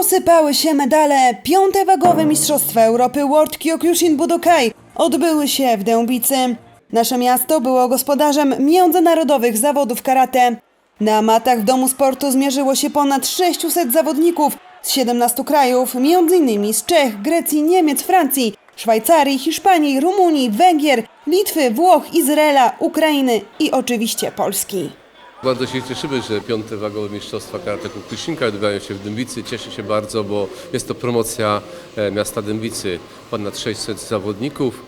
Posypały się medale. Piąte wagowe Mistrzostwa Europy World Kyokushin Budokai odbyły się w Dębicy. Nasze miasto było gospodarzem międzynarodowych zawodów karate. Na matach w Domu Sportu zmierzyło się ponad 600 zawodników z 17 krajów, m.in. z Czech, Grecji, Niemiec, Francji, Szwajcarii, Hiszpanii, Rumunii, Węgier, Litwy, Włoch, Izraela, Ukrainy i oczywiście Polski. Bardzo się cieszymy, że piąte wagowe mistrzostwa karate Kukusinka odbywają się w Dębicy. Cieszę się bardzo, bo jest to promocja e, miasta Dębicy. Ponad 600 zawodników.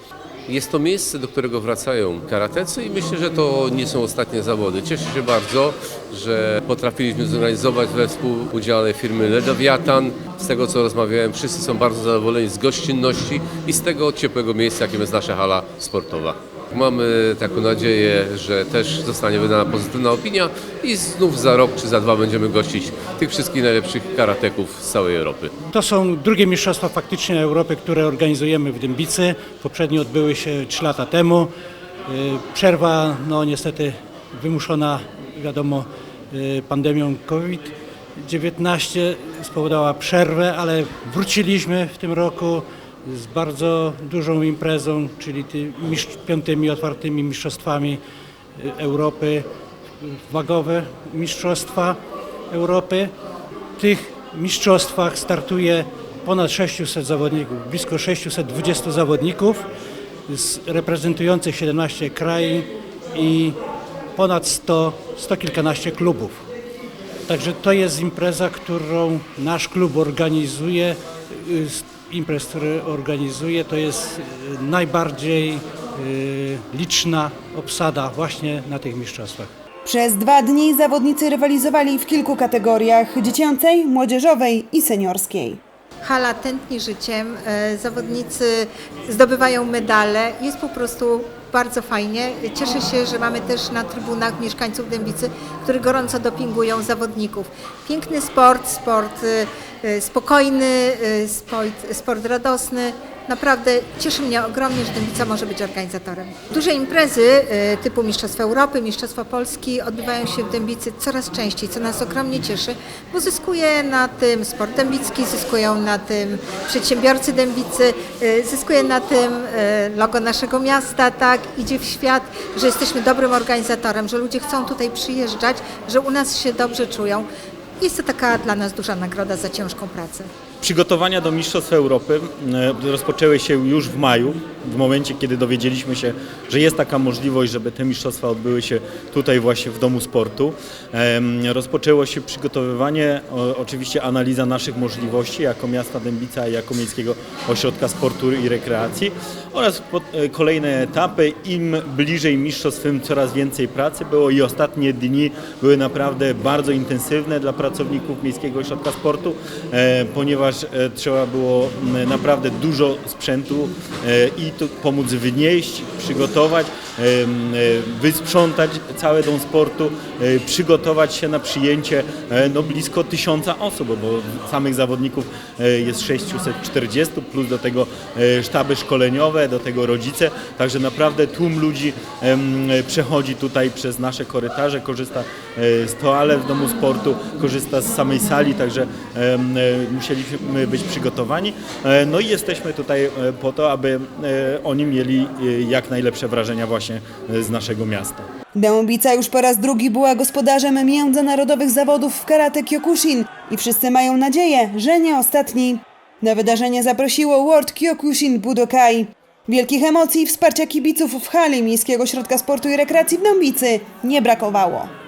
Jest to miejsce, do którego wracają karatecy i myślę, że to nie są ostatnie zawody. Cieszę się bardzo, że potrafiliśmy zorganizować we współudziale firmy Ledowiatan. Z tego co rozmawiałem, wszyscy są bardzo zadowoleni z gościnności i z tego ciepłego miejsca, jakim jest nasza hala sportowa. Mamy taką nadzieję, że też zostanie wydana pozytywna opinia i znów za rok czy za dwa będziemy gościć tych wszystkich najlepszych karateków z całej Europy. To są drugie Mistrzostwa faktycznie Europy, które organizujemy w Dębicy. Poprzednie odbyły się 3 lata temu. Y, Przerwa, no niestety wymuszona, wiadomo, y, pandemią COVID-19 spowodowała przerwę, ale wróciliśmy w tym roku z bardzo dużą imprezą, czyli tymi piątymi otwartymi mistrzostwami y, Europy, wagowe mistrzostwa Europy. W tych mistrzostwach startuje ponad 600 zawodników, blisko 620 zawodników reprezentujących 17 krajów i ponad 100, 100 kilkanaście klubów. Także to jest impreza, którą nasz klub organizuje. Y, Imprez, które organizuje, to jest y, najbardziej y, liczna obsada właśnie na tych mistrzostwach. Przez dwa dni zawodnicy rywalizowali w kilku kategoriach dziecięcej, młodzieżowej i seniorskiej. Hala tętni życiem, e, zawodnicy zdobywają medale, jest po prostu bardzo fajnie. Cieszę się, że mamy też na trybunach mieszkańców Dębicy, którzy gorąco dopingują zawodników. Piękny sport, sport e, spokojny, e, sport, radosny. Naprawdę cieszy mnie ogromnie, że Dębica może być organizatorem. Duże imprezy e, typu Mistrzostwa Europy, Mistrzostwa Polski odbywają się w Dębicy coraz częściej, co nas ogromnie cieszy, bo zyskuje na tym sport dębicki, zyskują na tym przedsiębiorcy Dębicy, e, zyskuje na tym e, logo naszego miasta, tak, idzie w świat, że jesteśmy dobrym organizatorem, że ludzie chcą tutaj przyjeżdżać, że u nas się dobrze czują. Jest to taka dla nas duża nagroda za ciężką pracę. Przygotowania do Mistrzostw Europy e, rozpoczęły się już w maju, w momencie kiedy dowiedzieliśmy się, że jest taka możliwość, żeby te mistrzostwa odbyły się tutaj właśnie w Domu Sportu. Rozpoczęło się przygotowywanie, oczywiście analiza naszych możliwości jako miasta Dębica i jako Miejskiego Ośrodka Sportu i Rekreacji oraz e, kolejne etapy. Im bliżej mistrzostw, tym coraz więcej pracy było i ostatnie dni były naprawdę bardzo intensywne dla pracowników Miejskiego Ośrodka Sportu, e, ponieważ e, trzeba było naprawdę dużo sprzętu e, i tu pomóc wynieść, przygotować, e, wysprzątać cały dom sportu, przygotować się na przyjęcie no, blisko tysiąca osób, bo samych zawodników jest 640, plus do tego sztaby szkoleniowe, do tego rodzice, także naprawdę tłum ludzi przechodzi tutaj przez nasze korytarze, korzysta z toalet w domu sportu, korzysta z samej sali, także em, musieliśmy być przygotowani. E, No i jesteśmy tutaj e, po to, aby e, oni mieli jak najlepsze wrażenia właśnie z naszego miasta. Dębica już po raz drugi była gospodarzem międzynarodowych zawodów w karate Kyokushin i wszyscy mają nadzieję, że nie ostatni. Na wydarzenie zaprosiło World Kyokushin Budokai. Wielkich emocji i wsparcia kibiców w hali Miejskiego Ośrodka Sportu i Rekreacji w Dębicy nie brakowało.